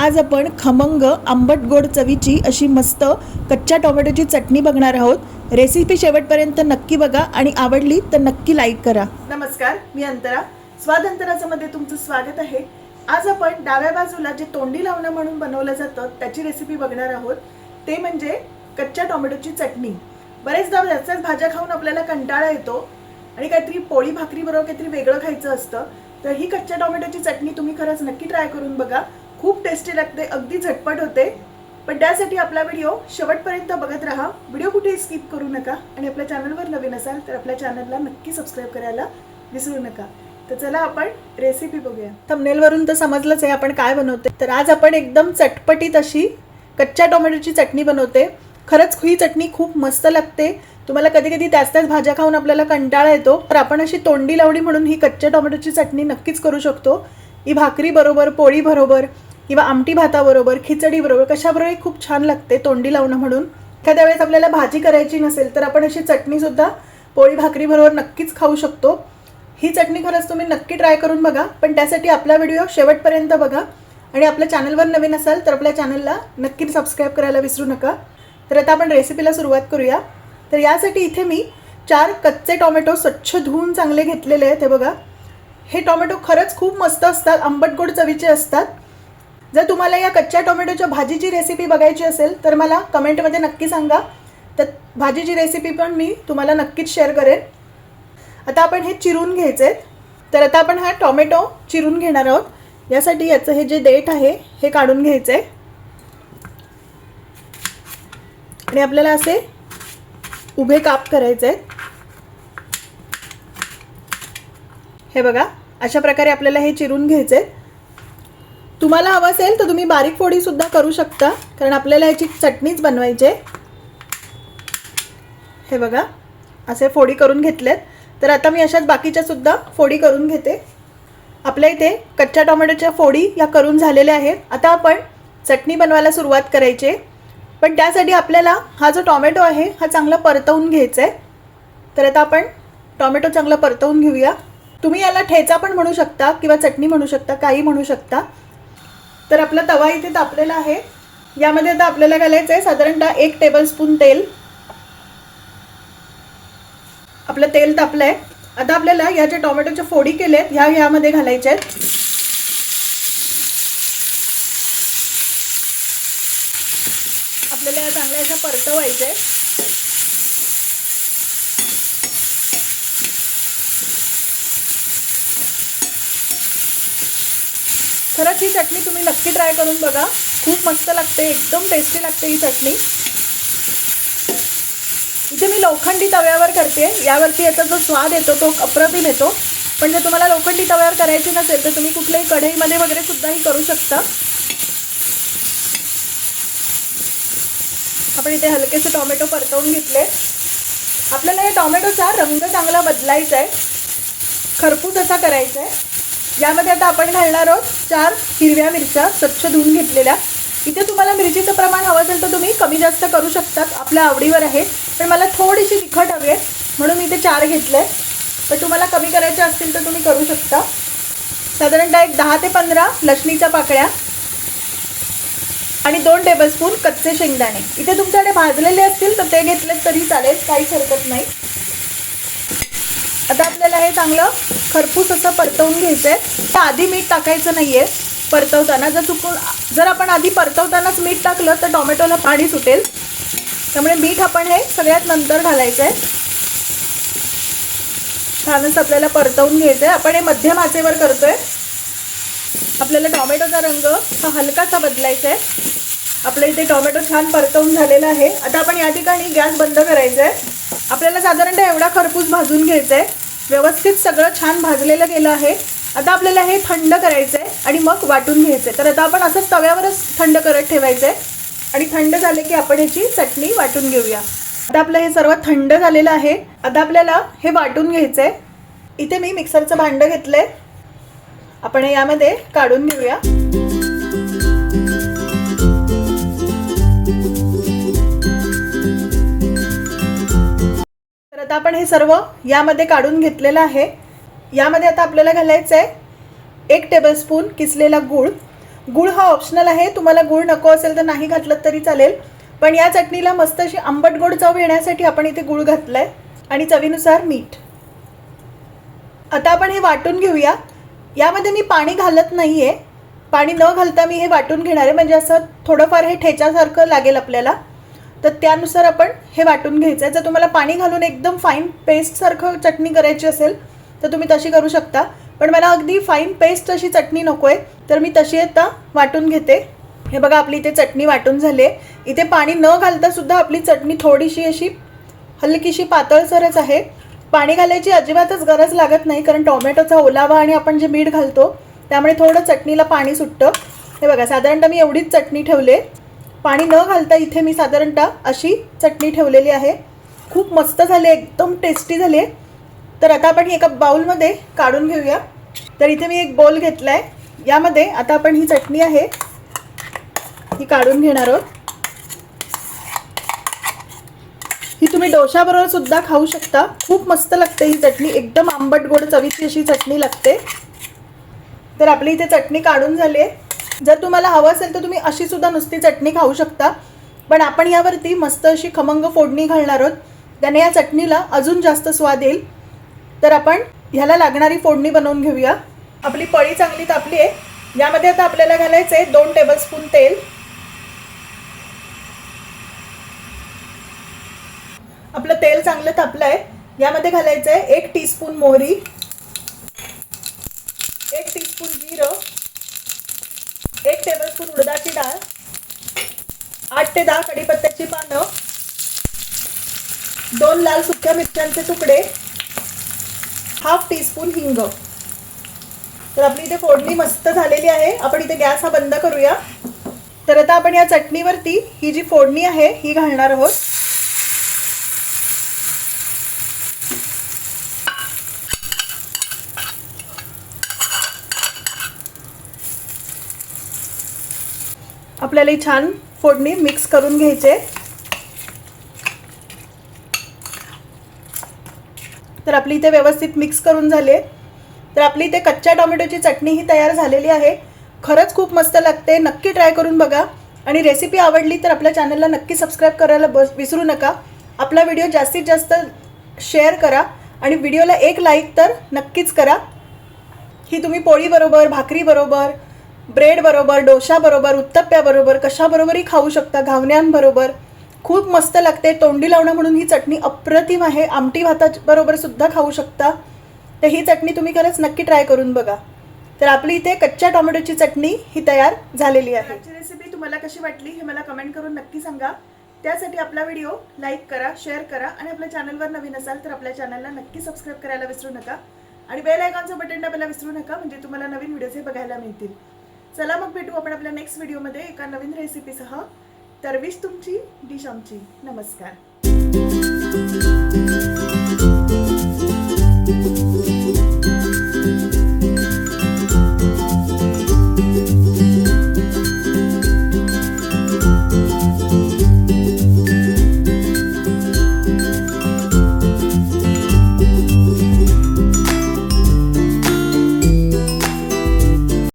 आज आपण खमंग आंबट गोड चवीची अशी मस्त कच्च्या टोमॅटोची चटणी बघणार आहोत. रेसिपी शेवटपर्यंत नक्की बघा आणि आवडली तर नक्की लाईक करा. नमस्कार मी अंतरा. स्वाद अंतराचं मध्ये तुमचं स्वागत आहे. आज आपण डाव्या बाजूला जे तोंडी लावणं म्हणून बनवलं जातं त्याची रेसिपी बघणार आहोत. ते म्हणजे कच्च्या टोमॅटोची चटणी. बरेचदा त्याच्याच भाज्या खाऊन आपल्याला कंटाळा येतो आणि काहीतरी पोळी भाकरी बरोबर काहीतरी वेगळं खायचं असतं तर ही कच्च्या टोमॅटोची चटणी तुम्ही खरंच नक्की ट्राय करून बघा. खूप टेस्टी लागते अगदी झटपट होते. पण त्यासाठी आपला व्हिडिओ शेवटपर्यंत बघत राहा. व्हिडिओ कुठेही स्किप करू नका. आणि आपल्या चॅनलवर नवीन असाल तर आपल्या चॅनलला नक्की सबस्क्राईब करायला विसरू नका. तर चला आपण रेसिपी बघूया. थंबनेलवरून तर समजलंच आहे आपण काय बनवते तर आज आपण एकदम चटपटीत अशी कच्च्या टोमॅटोची चटणी बनवते. खरंच ही चटणी खूप मस्त लागते. तुम्हाला कधी कधी त्याच त्याच भाज्या खाऊन आपल्याला कंटाळा येतो. तर आपण अशी तोंडी लावणी म्हणून ही कच्च्या टोमॅटोची चटणी नक्कीच करू शकतो. ही भाकरी बरोबर पोळी बरोबर किंवा आमटी भाताबरोबर खिचडीबरोबर कशाबरोबर खूप छान लागते तोंडी लावणं म्हणून. एखाद्या वेळेस आपल्याला भाजी करायची नसेल तर आपण अशी चटणीसुद्धा पोळी भाकरीबरोबर नक्कीच खाऊ शकतो. ही चटणी खरंच तुम्ही नक्की ट्राय करून बघा पण त्यासाठी आपला व्हिडिओ शेवटपर्यंत बघा. आणि आपल्या चॅनलवर नवीन असाल तर आपल्या चॅनलला नक्की सबस्क्राईब करायला विसरू नका. तर आता आपण रेसिपीला सुरुवात करूया. तर यासाठी इथे मी चार कच्चे टोमॅटो स्वच्छ धुवून चांगले घेतलेले आहेत हे बघा. हे टोमॅटो खरंच खूप मस्त असतात आंबट गोड चवीचे असतात. जर तुम्हाला या कच्च्या टोमॅटोच्या भाजीची रेसिपी बघायची असेल तर मला कमेंटमध्ये नक्की सांगा. तर भाजीची रेसिपी पण मी तुम्हाला नक्कीच शेअर करेन. आता आपण हे चिरून घ्यायचे आहेत तर आता आपण हा टोमॅटो चिरून घेणार आहोत. यासाठी याचं हे जे देठ आहे हे काढून घ्यायचं आहे आणि आपल्याला असे उभे काप करायचे आहेत हे बघा अशा प्रकारे आपल्याला हे चिरून घ्यायचे आहेत तुम्हाला हवं असेल तर तुम्ही बारीक फोडी सुद्धा करू शकता कारण आपल्याला याची चटणीच बनवायची आहे. हे बघा असे फोडी करून घेतलेत. तर आता मी अशाच बाकीच्या सुद्धा फोडी करून घेते. आपल्या इथे कच्च्या टोमॅटोच्या फोडी या करून झालेल्या आहेत. आता आपण चटणी बनवायला सुरुवात करायची आहे. पण त्यासाठी आपल्याला हा जो टॉमॅटो आहे हा चांगला परतवून घ्यायचा आहे. तर आता आपण टॉमॅटो चांगला परतवून घेऊया. तुम्ही याला ठेचा पण म्हणू शकता किंवा चटणी म्हणू शकता काही म्हणू शकता. तर आपला तवा इथे तापलेला आहे. यामध्ये आता आपल्याला घालायचं आहे साधारणतः एक टेबलस्पून तेल. आपलं तेल तापलं आहे आता आपल्याला या ज्या टोमॅटोच्या फोडी केल्यात ह्या ह्यामध्ये घालायच्या आहेत आपल्याला या चांगल्या अशा परतवायच्या. आहेत खरंच ही चटणी तुम्ही नक्की ट्राय करून बघा. खूप मस्त लागते एकदम टेस्टी लागते ही चटणी. इथे मी लोखंडी तव्यावर करते. यावरती याचा जो स्वाद येतो तो अप्रतिम येतो. पण जर तुम्हाला लोखंडी तव्यावर करायची नसेल तर तुम्ही कुठल्याही कढईमध्ये वगैरे सुद्धा ही करू शकता. आपण इथे हलकेसे टोमॅटो परतवून घेतले. आपल्याला या टोमॅटोचा रंग चांगला बदलायचा आहे खरपूस असा करायचा आहे यामध्ये आता आपण घालणार आहोत चार हिरव्या मिरच्या स्वच्छ धुवून घेतलेल्या. इथे तुम्हाला मिरचीचं प्रमाण हवं असेल तर तुम्ही कमी जास्त करू शकतात. आपल्या आवडीवर आहे. पण मला थोडीशी तिखट हवी आहे. म्हणून मी इथे चार घेतले. पण तुम्हाला कमी करायचे असतील तर तुम्ही करू शकता. साधारणतः एक दहा ते पंधरा लसणीच्या पाकळ्या आणि दोन टेबलस्पून कच्चे शेंगदाणे. इथे तुमच्याकडे भाजलेले असतील तर ते घेतलेत तरी चालेल. काहीच हरकत नाही. आता आपल्याला हे चांगलं. खरपूस असं परतवून घ्यायचं आहे आधी मीठ टाकायचं नाही आहे परतवताना जर चुकून जर आपण आधी परतवतानाच मीठ टाकलं तर टोमॅटोला पाणी सुटेल. त्यामुळे मीठ आपण हे सगळ्यात नंतर घालायचं आहे छानच आपल्याला परतवून घ्यायचं आहे आपण हे मध्यम आचेवर करतो आहे आपल्याला टोमॅटोचा रंग हा हलकासा बदलायचा आहे आपल्या इथे टोमॅटो छान परतवून झालेला आहे. आता आपण या ठिकाणी गॅस बंद करायचा आहे आपल्याला साधारणतः एवढा खरपूस भाजून घ्यायचा आहे व्यवस्थित सगळं छान भाजलेलं गेलं आहे. आता आपल्याला हे थंड करायचं आहे आणि मग वाटून घ्यायचं आहे तर आता आपण असंच तव्यावरच थंड करत ठेवायचं आहे आणि थंड झाले की आपण याची चटणी वाटून घेऊया. आता आपलं हे सर्व थंड झालेलं आहे. आता आपल्याला हे वाटून घ्यायचं आहे इथे मी मिक्सरचं भांडं घेतलं आहे आपण यामध्ये काढून घेऊया. तर आता आपण हे सर्व यामध्ये काढून घेतलेलं आहे. यामध्ये आता आपल्याला घालायचं आहे एक टेबलस्पून किसलेला गूळ. गुळ हा ऑप्शनल आहे तुम्हाला गुळ नको असेल तर नाही घातलं तरी चालेल. पण या चटणीला मस्त अशी आंबट गोड चव येण्यासाठी आपण इथे गुळ आहे आणि चवीनुसार मीठ. आता आपण हे वाटून घेऊया. यामध्ये मी पाणी घालत नाही आहे पाणी न घालता मी हे वाटून घेणार आहे. म्हणजे असं थोडंफार हे ठेच्यासारखं लागेल आपल्याला. तर त्यानुसार आपण हे वाटून घ्यायचं आहे. जर तुम्हाला पाणी घालून एकदम फाईन पेस्टसारखं चटणी करायची असेल तर तुम्ही तशी करू शकता. पण मला अगदी फाईन पेस्ट अशी चटणी नको आहे तर मी तशी आता वाटून घेते. हे बघा आपली इथे चटणी वाटून झाली आहे. इथे पाणी न घालता सुद्धा आपली चटणी थोडीशी अशी हलकीशी पातळसरच आहे. पाणी घालायची अजिबातच गरज लागत नाही कारण टोमॅटोचा ओलावा आणि आपण जे मीठ घालतो त्यामुळे थोडं चटणीला पाणी सुटतं. हे बघा साधारणतः मी एवढीच चटणी ठेवले पाणी न घालता इथे मी साधारणतः अशी चटणी ठेवलेली आहे. खूप मस्त झाले एकदम टेस्टी झाली आहे. तर आता आपण ही एका बाउलमध्ये काढून घेऊया. तर इथे मी एक बोल घेतला आहे यामध्ये आता आपण ही चटणी आहे ही काढून घेणार आहोत. ही तुम्ही डोशाबरोबर सुद्धा खाऊ शकता. खूप मस्त लागते ही चटणी. एकदम आंबट गोड चवीची अशी चटणी लागते. तर आपली इथे चटणी काढून झाली आहे. जर तुम्हाला हवं असेल तर तुम्ही अशी सुद्धा नुसती चटणी खाऊ शकता. पण आपण यावरती मस्त अशी खमंग फोडणी घालणार आहोत. त्याने या चटणीला अजून जास्त स्वाद येईल. तर आपण ह्याला लागणारी फोडणी बनवून घेऊया. आपली पळी चांगली तापली आहे. यामध्ये आता आपल्याला घालायचं आहे दोन टेबलस्पून तेल. आपलं तेल चांगलं तापलं आहे यामध्ये घालायचं आहे एक टीस्पून मोहरी एक टीस्पून जिरं एक टेबलस्पून उडदाची डाळ आठ ते दहा कढीपत्त्याची पानं दोन लाल सुक्या मिरच्यांचे तुकडे हाफ टीस्पून हिंग. तर आपली इथे फोडणी मस्त झालेली आहे. आपण इथे गॅस हा बंद करूया. तर आता आपण या चटणीवरती ही जी फोडणी आहे ही घालणार आहोत. आपल्याला ही छान फोडणी मिक्स करून घ्यायचे. तर आपली इथे व्यवस्थित मिक्स करून झाले तर आपली इथे कच्च्या टोमॅटोची चटणी ही तयार झालेली आहे. खरंच खूप मस्त लागते नक्की ट्राय करून बघा. आणि रेसिपी आवडली तर आपल्या चॅनलला नक्की सबस्क्राईब करायला बस विसरू नका. आपला व्हिडिओ जास्तीत जास्त शेअर करा. आणि व्हिडिओला एक लाईक तर नक्कीच करा. ही तुम्ही पोळीबरोबर भाकरीबरोबर ब्रेड बरोबर डोशा बरोबर उत्तप्प्याबरोबर कशाबरोबरही खाऊ शकता घावण्यांबरोबर. खूप मस्त लागते. तोंडी लावणं म्हणून ही चटणी अप्रतिम आहे. आमटी भाताबरोबर सुद्धा खाऊ शकता. तर ही चटणी तुम्ही खरंच नक्की ट्राय करून बघा. तर आपली इथे कच्च्या टोमॅटोची चटणी ही तयार झालेली आहे. आजची रेसिपी तुम्हाला कशी वाटली हे मला कमेंट करून नक्की सांगा. त्यासाठी आपला व्हिडिओ लाईक करा शेअर करा आणि आपल्या चॅनलवर नवीन असाल तर आपल्या चॅनलला नक्की सबस्क्राईब करायला विसरू नका. आणि बेल आयकॉनचं बटन दाबायला विसरू नका म्हणजे तुम्हाला नवीन व्हिडिओज बघायला मिळतील. चला मग भेटू आपण आपल्या नेक्स्ट व्हिडिओमध्ये एका नवीन रेसिपीसह तर विश तुमची डिश आमची. नमस्कार.